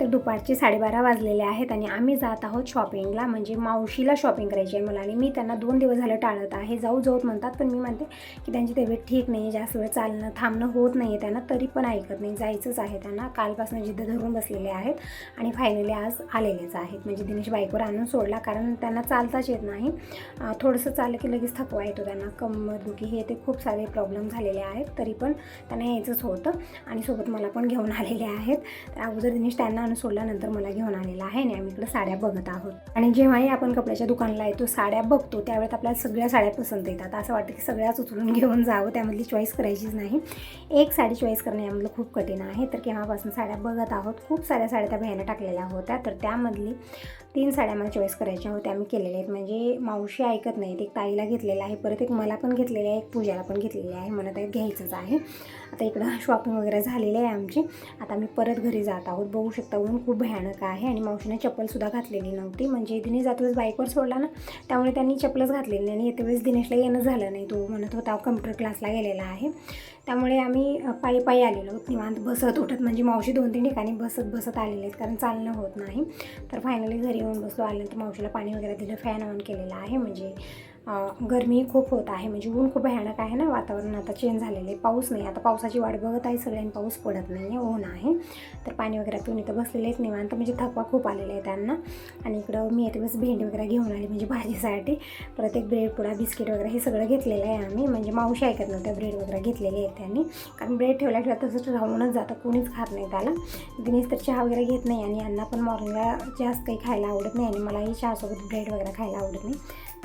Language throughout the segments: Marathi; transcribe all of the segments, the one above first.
तर दुपारचे साडेबारा वाजलेले आहेत आणि आम्ही जात आहोत शॉपिंगला म्हणजे मावशीला शॉपिंग करायची आहे मला आणि मी त्यांना दोन दिवस झालं टाळत आहे. जाऊ जाऊत म्हणतात पण मी म्हणते की त्यांची तब्येत ठीक नाही आहे जास्त वेळ चालणं थांबणं होत नाही आहे त्यांना तरी पण ऐकत नाही. जायचंच आहे त्यांना. कालपासून जिद्द धरून बसलेले आहेत आणि फायनली आज आलेलेच आहेत. म्हणजे दिनेश बाईकवर आणून सोडला कारण त्यांना चालताच येत नाही. थोडंसं चाललं की लगेच थकवा येतो त्यांना. कंबरदुखी हे ते खूप सारे प्रॉब्लेम झालेले आहेत. तरी पण त्यांना यायचंच होतं आणि सोबत मला पण घेऊन आलेले आहेत. तर अगोदर दिनेश त्यांना दुकान सोडल्यानंतर मला घेऊन आलेला आहे आणि आम्ही इकडे साड्या बघत आहोत. आणि जेव्हाही आपण कपड्याच्या दुकानाला येतो साड्या बघतो त्यावेळेस आपल्याला सगळ्या साड्या पसंत येतात. असं वाटतं की सगळ्याच उचलून घेऊन जावं त्यामधली चॉईस करायचीच नाही. एक साडी चॉईस करणे यामधलं खूप कठीण आहे. तर केव्हापासून साड्या बघत आहोत खूप साऱ्या साड्या त्या भ्यायला टाकलेल्या होत्या. तर त्यामधली तीन साड्या मला चॉईस करायच्या होत्या. आम्ही केलेल्या आहेत. म्हणजे मावशी ऐकत नाहीत. एक ताईला घेतलेला आहे. परत एक मला पण घेतलेली आहे. एक पूजाला पण घेतलेली आहे. म्हणत आहेत घ्यायचंच आहे. आता इकडं शॉपिंग वगैरे झालेली आहे आमची. आता आम्ही परत घरी जात आहोत. बघू शकता ऊन खूप भयानक आहे आणि मावशीने चप्पलसुद्धा घातलेली नव्हती. म्हणजे तिने जात वेळेस बाईकवर सोडला ना त्यामुळे त्यांनी चप्पलच घातलेली नाही आणि येते वेळेस दिनेशला येणं झालं नाही. तो म्हणत होता कम्प्युटर क्लासला गेलेला आहे. त्यामुळे आम्ही पायी पायी आलेलो. निवांत बसत उठत. म्हणजे मावशी दोन तीन ठिकाणी बसत बसत आलेले आहेत. कारण चालणं होत नाही. तर फायनली घरी येऊन बसलो. आल्यानंतर मावशीला पाणी वगैरे दिलं. फॅन ऑन केलेला आहे. म्हणजे गरमी खूप होत आहे. म्हणजे ऊन खूप भयानक आहे ना वातावरण. आता चेंज झालेलं आहे पाऊस नाही. आता पावसाची वाट बघत आहे सगळ्यांनी. पाऊस पडत नाही आहे ऊन आहे. तर पाणी वगैरे पिऊन इथं बसलेले आहेत निवांत. म्हणजे थकवा खूप आलेला आहे त्यांना. आणि इकडं मी एक बस भेंडी वगैरे घेऊन आली म्हणजे भाजीसाठी. परत एक ब्रेड पुडा बिस्किट वगैरे हे सगळं घेतलेलं आहे आम्ही. म्हणजे मावशी ऐकत नव्हत्या ब्रेड वगैरे घेतलेले आहेत त्यांनी. कारण ब्रेड ठेवल्याशिवाय तसंच राहूनच जातं. कोणीच खात नाही त्याला. दिनेश तर चहा वगैरे घेत नाही आणि यांना पण मॉर्निंगला जास्त काही खायला आवडत नाही. आणि मलाही चहासोबत ब्रेड वगैरे खायला आवडत नाही.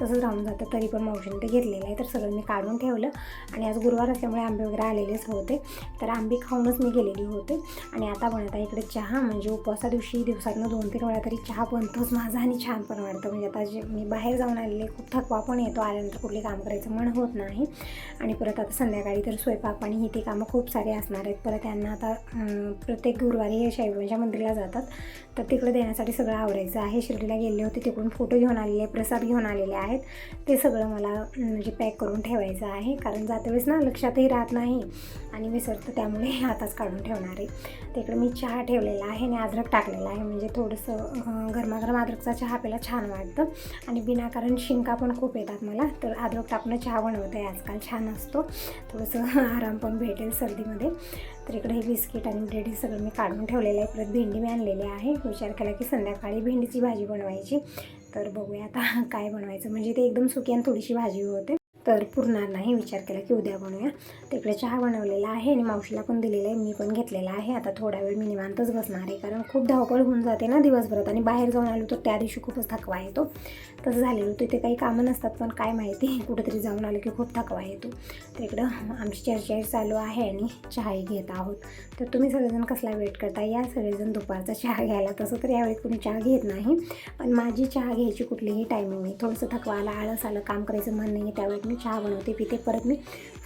तसंच राहून जातं तरी पण मावशीने ते घेतलेलं आहे तर सगळं मी काढून ठेवलं आणि आज गुरुवार असल्यामुळे आंबे वगैरे आलेलेच होते. तर आंबे खाऊनच मी गेलेली होते. आणि आता बनत आहे इकडे चहा म्हणजे उपवासा दिवशी दिवसातनं दोन तीन वेळा तरी चहा बनतोच माझा आणि छान पण वाटतं. म्हणजे आता जे मी बाहेर जाऊन आलेले खूप थकवा पण येतो आल्यानंतर कुठले काम करायचं मन होत नाही. आणि परत आता संध्याकाळी तर स्वयंपाक पाणी ही ते कामं खूप सारे असणार आहेत. परत त्यांना आता प्रत्येक गुरुवारी हे शाईबाबांच्या मंदिराला जातात. तर तिकडे देण्यासाठी सगळं आवरायचं आहे. शिर्डीला गेले होते तिकडून फोटो घेऊन आलेले प्रसाद घेऊन आलेले आहेत ते सगळं मला म्हणजे पॅक करून ठेवायचं आहे. कारण जाते वेळेस ना लक्षातही राहत नाही. आणि विसरतं त्यामुळे आताच काढून ठेवणार आहे. तिकडे मी चहा ठेवलेला आहे आणि अद्रक टाकलेला आहे. म्हणजे थोडंसं गरमागरम अद्रकचा चहा प्यायला छान वाटतं. आणि विनाकारण शिंका पण खूप येतात मला. तर अद्रक टाकणं चहा बनवत. आहे आजकाल छान असतो. थोडंसं आराम पण भेटेल सर्दीमध्ये. तर इकडे हे बिस्किट आणि ब्रेड हे सगळं मी काढून ठेवलेलं आहे. परत भेंडी मी आणलेली आहे. विचार केला की संध्याकाळी भेंडीची भाजी बनवायची. तर बघूया आता काय बनवायचं. म्हणजे ते एकदम सुकी आणि थोडीशी भाजी होते. तर पुरणार नाही विचार केला की उद्या बनवूया. तिकडे चहा बनवलेला आहे आणि मावशीला पण दिलेला आहे. मी पण घेतलेला आहे. आता थोडा वेळ मी निवांतच बसणार आहे. कारण खूप धावपळ होऊन जाते ना दिवसभरात आणि बाहेर जाऊन आलो तर त्या दिवशी खूपच थकवा येतो. तसं झालेलं तिथे काही कामं नसतात पण काय माहिती कुठेतरी जाऊन आलो की खूप थकवा येतो. तर इकडं आमची चर्चा चालू आहे आणि चहाही घेत आहोत. तर तुम्ही सगळेजण कसला वेट करता या सगळेजण दुपारचा चहा घ्यायला. तसं तर यावेळी कोणी चहा घेत नाही. पण माझी चहा घ्यायची कुठलीही टायमिंग नाही. थोडंसं थकवा आला आळस आलं काम करायचं मन नाही त्यावेळी मी चहा बनवते पिते. परत मी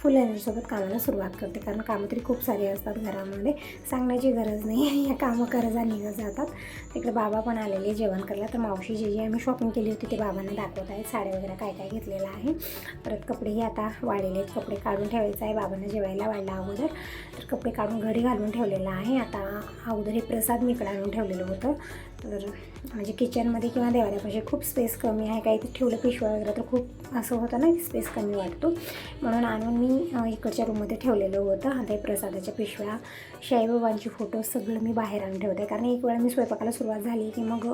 फुल एनर्जीसोबत कामाला सुरुवात करते. कारण कामं तरी खूप सारे असतात घरामध्ये. सांगण्याची गरज नाही. या कामं करजा निघत जातात. तिकडे बाबा पण आलेले जेवण करायला. तर मावशी जे जे आम्ही शॉपिंग केली होती ते बाबांना दाखवत आहेत. साड्या वगैरे काय काय घेतलेलं आहे. परत कपडेही आता वाढलेले आहेत. कपडे काढून ठेवायचं आहे. बाबांना जेवायला वाढला अगोदर. तर कपडे काढून घरी घालून ठेवलेलं आहे. आता अगोदर हे प्रसाद मी इकडे आणून ठेवलेलं होतं. तर म्हणजे किचनमध्ये किंवा देवाऱ्यापाशी खूप स्पेस कमी आहे. काही ते ठेवलं पिशव्या वगैरे तर खूप असं होतं ना स्पेस कमी वाटतो. म्हणून आणून मी इकडच्या रूममध्ये ठेवलेलं होतं. हा प्रसादाच्या पिशव्या. शाईबाबांची फोटो सगळं मी बाहेर आणून ठेवते. कारण एक वेळा मी स्वयंपाकाला सुरुवात झाली की मग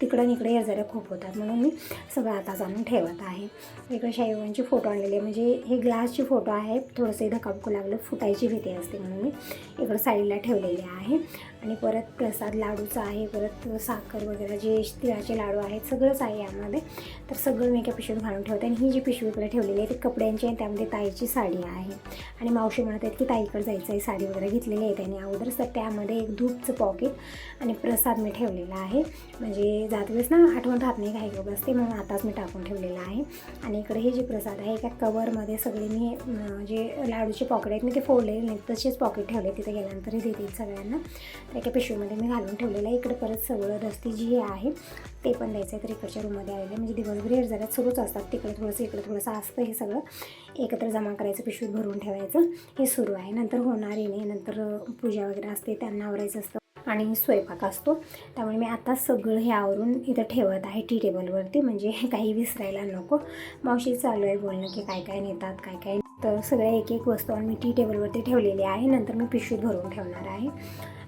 तिकडं इकडे येजाऱ्या खूप होतात. म्हणून मी सगळं आताच आणून ठेवत आहे. इकडे शाईबाबांची फोटो आणलेले. आहे म्हणजे हे ग्लासची फोटो आहे. थोडंसं धकाबकू लागलं. फुटायची भीती असते म्हणून मी इकडं साईडला ठेवलेले आहे. आणि परत प्रसाद लाडूचा आहे. परत साखर वगैरे जे तिळाचे लाडू आहेत सगळंच आहे यामध्ये. तर सगळं मी एका पिशवीत घालून ठेवते. आणि ही जी पिशवी इकडे ठेवलेली आहे ती कपड्यांची आहे त्यामध्ये ताईची साडी आहे. आणि मावशी म्हणत आहेत की ताईकडे जायचं आहे. साडी वगैरे घेतलेली आहे. त्याने अगोदर तर त्यामध्ये एक धूपचं पॉकेट आणि प्रसाद मी ठेवलेला आहे. म्हणजे जात वेळेस ना आठवण राहत नाही काही योग असते म्हणून आताच मी टाकून ठेवलेलं आहे. आणि इकडे हे जे प्रसाद आहे एका कवरमध्ये सगळे मी जे लाडूचे पॉकेट आहेत मी ते फोडलेले नाही तसेच पॉकेट ठेवले तिथे गेल्यानंतरही देतील सगळ्यांना. तर एका पिशवीमध्ये मी घालून ठेवलेलं आहे. इकडे परत सगळं रस्ती जी आहे ते पण द्यायचं आहे तर इकडच्या रूममध्ये आलेले. म्हणजे दिवसभर हे झाल्यात सुरूच असतात. तिकडे थोडंसं इकडे थोडंसं असतं हे सगळं. एकत्र जमा करायचं पिशवीत भरून ठेवायचं. हे सुरू आहे. नंतर होणारही नाही. नंतर पूजा वगैरे असते त्यांना आवरायचं असतं आणि स्वयंपाक असतो. त्यामुळे मी आता सगळं हे आवरून इथं ठेवत आहे टी टेबलवरती म्हणजे काही विसरायला नको. मावशी चालू आहे बोलणं की काय काय नेतात काय काय तर सगळ्या एक एक वस्तू मी टी टेबलवरती ठेवलेली आहे. नंतर मी पिशवीत भरून ठेवणार आहे.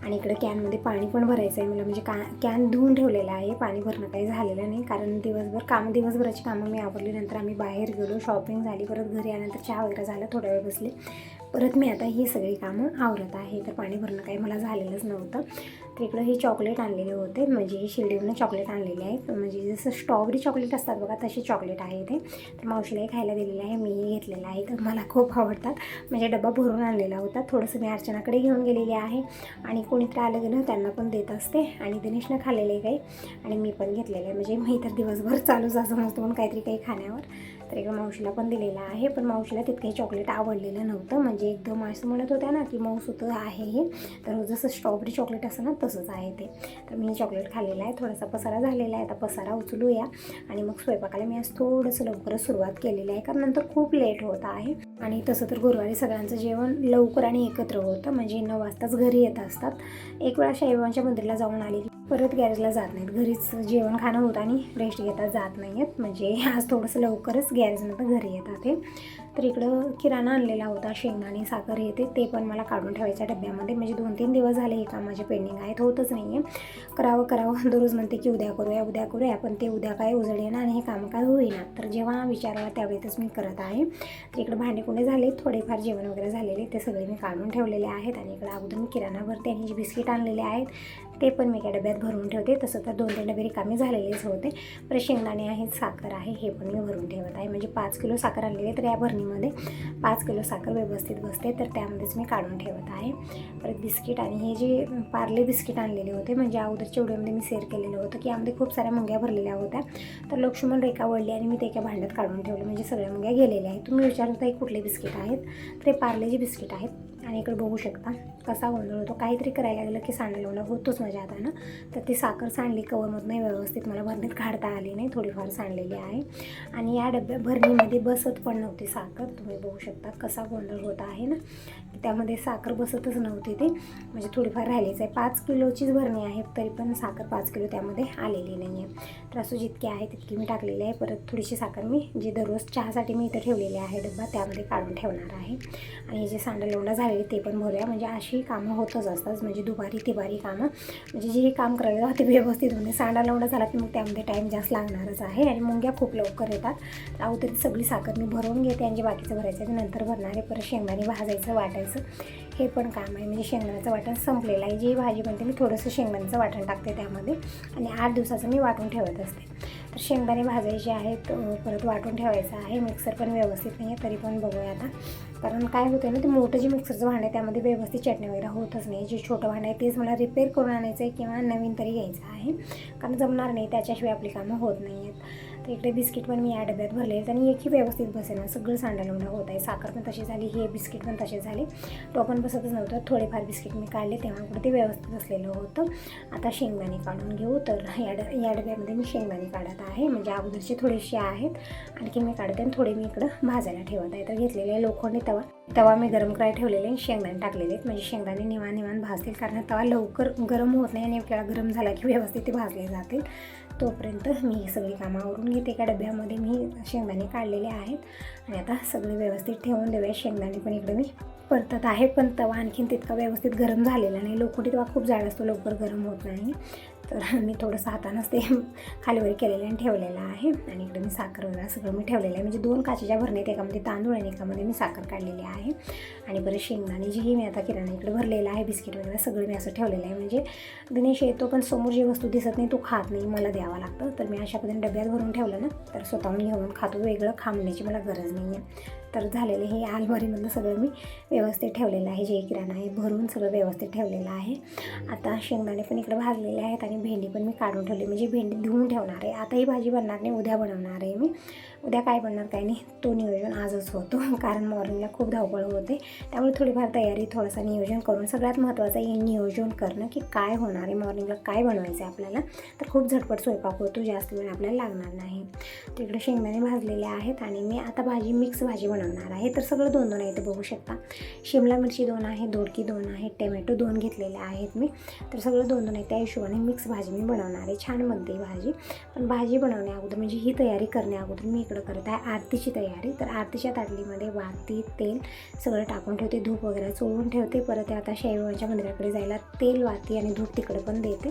आणि इकडे कॅनमध्ये पाणी पण भरायचं आहे. मला म्हणजे का कॅन धुवून ठेवलेलं आहे. पाणी भरणं काही झालेलं नाही. कारण दिवसभर काम दिवसभराची कामं मी आवरली. नंतर आम्ही बाहेर गेलो शॉपिंग झाली. परत घरी आल्यानंतर चहा वगैरे झालं. थोडा वेळ बसले. परत मी आता ही सगळी कामं आवरत आहे. तर पाणी भरणं काही मला झालेलंच नव्हतं. तर इकडं हे चॉकलेट आणलेले होते. म्हणजे शिर्डीवरून चॉकलेट आणलेले आहेत म्हणजे जसं स्ट्रॉबेरी चॉकलेट असतात बघा तसे चॉकलेट आहे ते तर मावशीलाही खायला दिलेलं आहे. मीही घेतलेलं आहे. तर मला खूप आवडतात. म्हणजे डबा भरून आणलेला होता. थोडंसं मी अर्चनाकडे घेऊन गेलेली आहे. आणि कोणीतरी आलं गेलं त्यांना पण देत असते. आणि दिनेशनं खाल्लेले काही. आणि मी पण घेतलेलं आहे. म्हणजे मी तर दिवसभर चालूच असं म्हणतो म्हणून काहीतरी काही खाण्यावर. तर मावशीला पण दिलेला आहे पण मावशीला तितकंही चॉकलेट आवडलेलं नव्हतं. म्हणजे एकदम असं म्हणत होत्या ना की मऊ सुतं आहे हे. तर जसं स्ट्रॉबेरी चॉकलेट असं ना तसंच आहे ते. तर मी चॉकलेट खाल्लेलं आहे. थोडासा पसारा झालेला आहे. आता पसारा उचलूया. आणि मग स्वयंपाकाला मी आज थोडंसं लवकरच सुरुवात केलेली आहे कारण नंतर खूप लेट होत आहे. आणि तसं तर गुरुवारी सगळ्यांचं जेवण लवकर आणि एकत्र होतं. म्हणजे नऊ वाजताच घरी येत असतात. एक वेळा शाईबाबांच्या मंदिरला जाऊन आलेली. परत गॅरेजला जात नाहीत. घरीच जेवण खाणं होतं आणि रेस्ट घेता जात नाही आहेत म्हणजे आज थोडंसं लवकरच गॅरेजनंतर घरी येतात हे. तर इकडं किराणा आणलेला होता शेंगदाणे साखर येते ते पण मला काढून ठेवायच्या डब्यामध्ये. म्हणजे दोन तीन दिवस झाले हे काम माझे पेंडिंग आहेत होतच नाही आहे करावं करावं दररोज म्हणते की उद्या करूया उद्या करूया पण ते उद्या काय उजळेना आणि हे काम काय होईना. तर जेव्हा विचारला त्यावेळेतच मी करत आहे. तर इकडं भांडेकुंडे झाले? थोडेफार जेवण वगैरे झालेले ते सगळे मी काढून ठेवलेले आहेत आणि इकडं अगोदर मी किराणा भरते आणि जे बिस्किट आणलेले आहेत ते पण मी एका डब्यात भरून ठेवते. तसं तर दोन तीन डबे रिकामे झालेलेच होते पर शेंगदाणे आहेत साखर आहे हे पण मी भरून ठेवत आहे. म्हणजे पाच किलो साखर आणलेली तर या भरणीमध्ये पाच किलो साखर व्यवस्थित बसते तर त्यामध्येच मी काढून ठेवत आहे. परत बिस्किट आणि हे जे पार्ले बिस्किट आणलेले होते म्हणजे अगोदरच्या व्हिडिओमध्ये मी शेअर केलेलं होतं की यामध्ये खूप साऱ्या मुंग्या भरलेल्या होत्या. तर लक्ष्मण रेखा वळली आणि मी ते एका भांड्यात काढून ठेवलं म्हणजे सगळ्या मुंग्या गेलेल्या आहेत. तुम्ही विचारत होता कुठले बिस्किट आहेत? तर पार्ले जे बिस्किट आहेत. आणि इकडे बघू शकता कसा गोंधळ होतो. काहीतरी करायला लागलं की सांडलं होतोच माझ्या हातानं. तर ती साखर सांडली कवरमधून व्यवस्थित. मला भरणीत काढता आली नाही. थोडीफार सांडलेली आहे. आणि या डब्या भरणीमध्ये बसत पण नव्हती साखर. तुम्ही बघू शकता कसा गोंधळ होत आहे ना. त्यामध्ये साखर बसतच नव्हती ते. म्हणजे थोडीफार राहिलीच आहे. पाच किलोचीच भरणी आहे तरी पण साखर पाच किलो त्यामध्ये आलेली नाही आहे तर असं जितकी आहे तितकी मी टाकलेली आहे. परत थोडीशी साखर मी जी दररोज चहासाठी मी इथं ठेवलेली आहे डब्बा त्यामध्ये काढून ठेवणार आहे. आणि जे सांडा लोंडा झालेली ते पण भरूया. म्हणजे अशी कामं होतच असतात. म्हणजे दुपारी तिबारी कामं. म्हणजे जे हे काम करायला ते व्यवस्थित होणे सांडा लावणं झाला की मग त्यामध्ये टाईम जास्त लागणारच आहे. आणि मुंग्या खूप लवकर येतात. अगोदर सगळी साखर मी भरून घेते आणि जे बाकीचं भरायचं आहे नंतर भरणार आहे. परत शेंगदाणे भाजायचं वाटायचं हे पण काम आहे. म्हणजे शेंगदाण्याचं वाटण संपलेलं आहे. जी भाजी बनते मी थोडंसं शेंगदाण्याचं वाटण टाकते त्यामध्ये. आणि आठ दिवसाचं मी वाटून ठेवत असते. तर शेंगदाणे भाजायचे आहेत. परत वाटून ठेवायचं आहे. मिक्सर पण व्यवस्थित नाही आहे. तरी पण बघूया आता. कारण काय होतं ना ते मोठं जे मिक्सरचं भांडं आहे त्यामध्ये व्यवस्थित चटणी वगैरे होतच नाही. जे छोटं भांडं आहे तेच मला रिपेअर करून आणायचं आहे किंवा नवीन तरी घ्यायचं आहे. कारण जमणार नाही. त्याच्याशिवाय आपली कामं होत नाही आहेत. तर इकडे बिस्किट पण मी या डब्यात भरले आणि एकही व्यवस्थित बसेना सगळं सांडालवणं होत आहे. साखर पण तशी झाली हे बिस्किट पण तसे झाले. टोपण बसतच नव्हतं थोडेफार बिस्किट मी काढले तेव्हा कुठे ते व्यवस्थित बसलेलं होतं. आता शेंगदाणे काढून घेऊ तर या ड या डब्यामध्ये मी शेंगदाणे काढत आहे. म्हणजे अगोदरचे थोडेसे आहेत आणखी मी काढते आणि थोडे मी इकडं भाजायला ठेवत आहे. तर घेतलेले लोखंडी तवा तवा मी गरम करायला ठेवलेले शेंगदाणे टाकलेले आहेत. म्हणजे शेंगदाणे निवान निवान भाजतील कारण तवा लवकर गरम होत नाही आणि एक वेळा गरम झाला की व्यवस्थित ते भाजले जातील. तोपर्यंत मी ही सगळी कामावरून घेते. एका डब्यामध्ये मी शेंगदाणे काढलेले आहेत. आणि आता सगळे व्यवस्थित ठेवून देऊया. शेंगदाणे पण इकडे मी परतत आहे. पण तवा आणखीन तितका व्यवस्थित गरम झालेला नाही. लोखंडी तवा खूप जाड असतो. लवकर गरम होत नाही. तर मी थोडंसं हातानंच ते खालीवर केलेलं आणि ठेवलेलं आहे. आणि इकडे मी साखर वगैरे सगळं मी ठेवलेलं आहे. म्हणजे दोन काचेच्या भरणीत एकामध्ये तांदूळ आणि एकामध्ये मी साखर काढलेली आहे. आणि बरं शेंगदाणे जी मी आता किराणा इकडे भरलेलं आहे. बिस्किट वगैरे सगळं मी असं ठेवलेलं आहे. म्हणजे दिनेश येतो पण समोर जी वस्तू दिसत नाही तो खात नाही. मला द्यावा लागतं. तर मी अशा पद्धतीने डब्यात भरून ठेवलं ना तर स्वतःहून घेऊन खातो. वेगळं खांबण्याची मला गरज नाही आहे तर झालेलं हे आलमारीमधलं सगळं मी व्यवस्थित ठेवलेलं आहे जे किराणा आहे भरून सगळं व्यवस्थित ठेवलेलं आहे. आता शेंगदाणे पण इकडे भाजलेले आहेत आणि भेंडी पण मी काढून ठेवली म्हणजे भेंडी धुवून ठेवणार आहे. आता ही भाजी बनणार नाही उद्या बनवणार आहे मी. उद्या काय बनणार काय नाही तो नियोजन आजच होतो. कारण मॉर्निंगला खूप धावपळ होते. त्यामुळे थोडीफार तयारी थोडंसं नियोजन करून सगळ्यात महत्त्वाचं आहे नियोजन करणं की काय होणार आहे मॉर्निंगला काय बनवायचं आहे आपल्याला. तर खूप झटपट स्वयंपाक होतो जास्त वेळ आपल्याला लागणार नाही. तिकडे शेंगदाणे भाजलेले आहेत आणि मी आता भाजी मिक्स भाजी बनवणार आहे. तर सगळं दोन दोन आहे ते बघू शकता. शिमला मिरची दोन आहे दोडकी दोन आहे टमॅटो दोन घेतलेले आहेत मी. तर सगळं दोन दोन आहे त्या हिशोबाने मिक्स भाजी मी बनवणार आहे. छानमध्ये भाजी. पण भाजी बनवण्या अगोदर म्हणजे ही तयारी करण्या अगोदर मी इकडे करत आहे आरतीची तयारी. तर आरतीच्या ताटलीमध्ये वाती तेल सगळं टाकून ठेवते. धूप वगैरे चोळून ठेवते. परत आता शैवाच्या मंदिराकडे जायला तेल वाती आणि धूप तिकडं पण देते.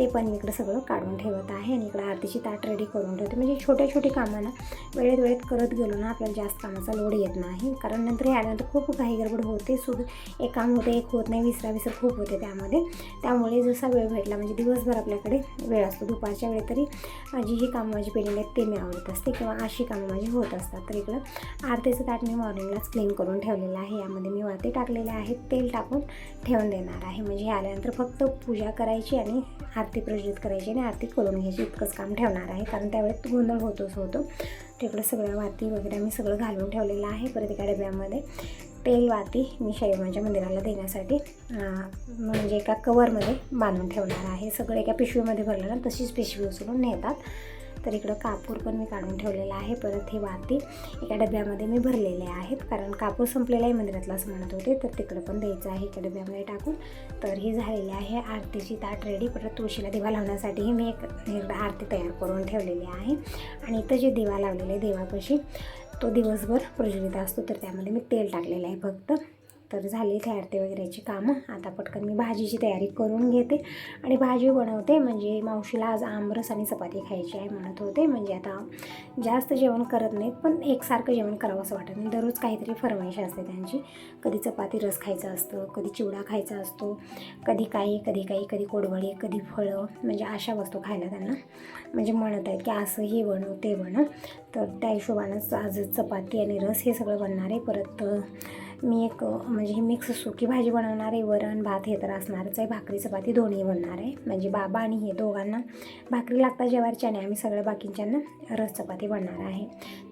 ते पण मी इकडं सगळं काढून ठेवत आहे आणि इकडं आरतीची ताट रेडी करून ठेवते. म्हणजे छोट्या छोटी कामांना वेळेत वेळेत करत गेलो ना आपल्याला जास्त कामाचा लोड येत नाही. कारण नंतर हे आल्यानंतर खूप काही गडबड होते. सुद्धा एक काम होते एक होत नाही विसरा विसर खूप होते त्यामध्ये. त्यामुळे जसा वेळ भेटला म्हणजे दिवसभर आपल्याकडे वेळ असतो. दुपारच्या वेळेत तरी जी ही कामं माझी पेंडिंग आहेत ते मी आवडत असते किंवा अशी कामं माझी होत असतात. तर इकडं आरतीचं ताट मी मॉर्निंगलाच क्लीन करून ठेवलेलं आहे. यामध्ये मी वाते टाकलेले आहेत. तेल टाकून ठेवून देणार आहे. म्हणजे हे आल्यानंतर फक्त पूजा करायची आणि आरती आरती प्रज्वलित करायची आणि आरती करून घ्यायची इतकंच काम ठेवणार आहे. कारण त्यावेळेस गोंधळ होतोच होतो. तिकडं सगळं वाती वगैरे मी सगळं घालून ठेवलेलं आहे परत एका डब्यामध्ये. तेल वाती मी शाईबाबाच्या मंदिराला देण्यासाठी म्हणजे एका कवरमध्ये बांधून ठेवणार आहे. सगळं एका पिशवीमध्ये भरलं ना तशीच पिशवी उचलून नेतात. तर इकडं कापूर पण मी काढून ठेवलेला आहे. परत हे वाती एका डब्यामध्ये मी भरलेले आहेत. कारण कापूर संपलेला आहे मंदिरातला असं म्हणत होते. तर तिकडं पण द्यायचं आहे एका डब्यामध्ये टाकून. तर ही झालेली आहे. आरतीची ताट रेडी परत तुळशीला दिवा लावण्यासाठीही मी एक इकडं आरती तयार करून ठेवलेली आहे. आणि इथं जे दिवा लावलेले आहे देवापाशी तो दिवसभर प्रज्वलित असतो. तर त्यामध्ये मी तेल टाकलेलं आहे फक्त. तर झाली ते आरती वगैरेची कामं. आता पटकन मी भाजीची तयारी करून घेते. आणि भाजी बनवते म्हणजे मावशीला आज आमरस आणि चपाती खायची आहे म्हणत होते. म्हणजे आता जास्त जेवण करत नाहीत पण एकसारखं जेवण करावं असं वाटत नाही. दररोज काहीतरी फरमाईश असते त्यांची. कधी चपाती रस खायचा असतो कधी चिवडा खायचा असतो कधी काही कधी काही कधी कोडवडी कधी फळं म्हणजे अशा वस्तू खायला त्यांना म्हणजे म्हणत आहेत की असं हे बनव ते बनव. तर त्या हिशोबानंच आज चपाती आणि रस हे सगळं बनणार आहे. परत मी एक म्हणजे ही मिक्स सुकी भाजी बनवणार आहे वरण भात हे तर असणारच आहे भाकरी चपाती दोन्ही बनणार आहे. म्हणजे बाबा आणि हे दोघांना भाकरी लागतात जेवारच्याने आम्ही सगळ्या बाकींच्यांना रस चपाती बनणार आहे.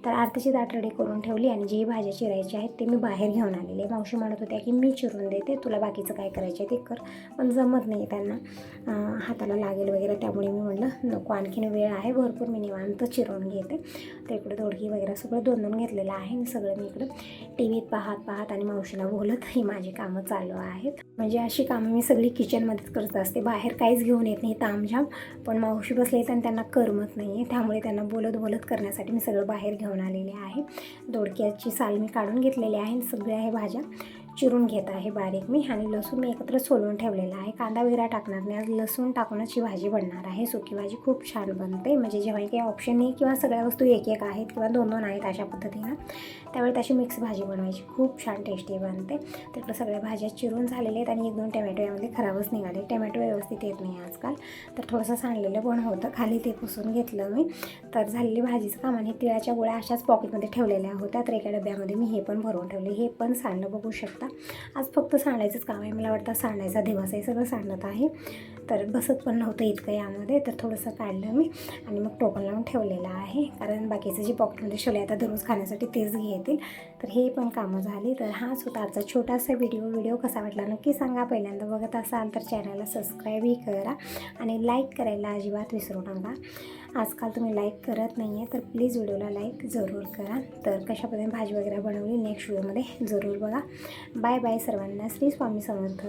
तर आरतीची दाट रेडी करून ठेवली आणि जी भाज्या चिरायची आहेत ते मी बाहेर घेऊन आलेले मावशी म्हणत होत्या की मी चिरून देते तुला बाकीचं काय करायचं आहे ते कर. पण जमत नाही त्यांना हाताला लागेल वगैरे त्यामुळे मी म्हटलं नको आणखीन वेळ आहे भरपूर मी निवांत चिरून घेते. तर इकडे दोडकी वगैरे सगळं दोन दोन घेतलेलं आहे आणि सगळं मी इकडं टी व्हीत पाहत पाहत आणि मावशीला बोलत ही माझी कामं चालू आहेत. म्हणजे अशी कामं मी सगळी किचनमध्येच करत असते. बाहेर काहीच घेऊन येत नाही तामझाम. पण मावशी बसले आणि त्यांना करमत नाही आहे. त्यामुळे त्यांना बोलत बोलत करण्यासाठी मी सगळं बाहेर घेऊन आलेले आहे. दोडक्याची साल मी काढून घेतलेली आहे सगळ्या हे भाज्या चिरून घेत आहे बारीक मी आणि लसूण मी एकत्र सोलून ठेवलेला आहे. कांदा वगैरे टाकणार नाही. आज लसूण टाकूनच ही भाजी बनणार आहे. सुकी भाजी खूप छान बनते. म्हणजे जेव्हा काही ऑप्शन नाही किंवा सगळ्या वस्तू एक एक आहेत किंवा दोन दोन आहेत अशा पद्धतीनं त्यावेळी तशी मिक्स भाजी बनवायची. खूप छान टेस्टी बनते. तिकडं सगळ्या भाज्या चिरून झालेल्या आहेत आणि एक दोन टमॅटो यामध्ये खराबच निघाले. टमॅटो व्यवस्थित येत नाही आजकाल. तर थोडंसं सांडलेलं पण होतं. खाली ते पुसून घेतलं मी. तर झालेली भाजीचं काम आणि तिळाच्या गोळ्या अशाच पॉकेटमध्ये ठेवलेल्या होत्या. तर एका डब्यामध्ये मी हे पण भरून ठेवले. हे पण सांडलं बघू शकता. आज फक्त सांडायचंच काम आहे. मला वाटतं सांडायचा दिवस आहे. सगळं सांडत आहे. तर बसत पण नव्हतं इतकं यामध्ये. तर थोडंसं काढलं मी आणि मग टोपण लावून ठेवलेलं आहे. कारण बाकीचं जे पॉकेटमध्ये शोले आता दररोज खाण्यासाठी तेच घेतील तर हे पण कामं झाली. तर हाच होता आजचा छोटासा व्हिडिओ व्हिडिओ कसा वाटला नक्की सांगा. पहिल्यांदा बघत असाल तर चॅनलला सबस्क्राईबही करा आणि लाईक करायला अजिबात विसरू नका. आजकाल तुम्ही लाईक करत नाही आहे तर प्लीज व्हिडिओला लाईक जरूर करा. तर कशा पद्धतीने भाजी वगैरे बनवली नेक्स्ट व्हिडिओमध्ये जरूर बघा. बाय बाय सर्वांना. श्री स्वामी समर्थ.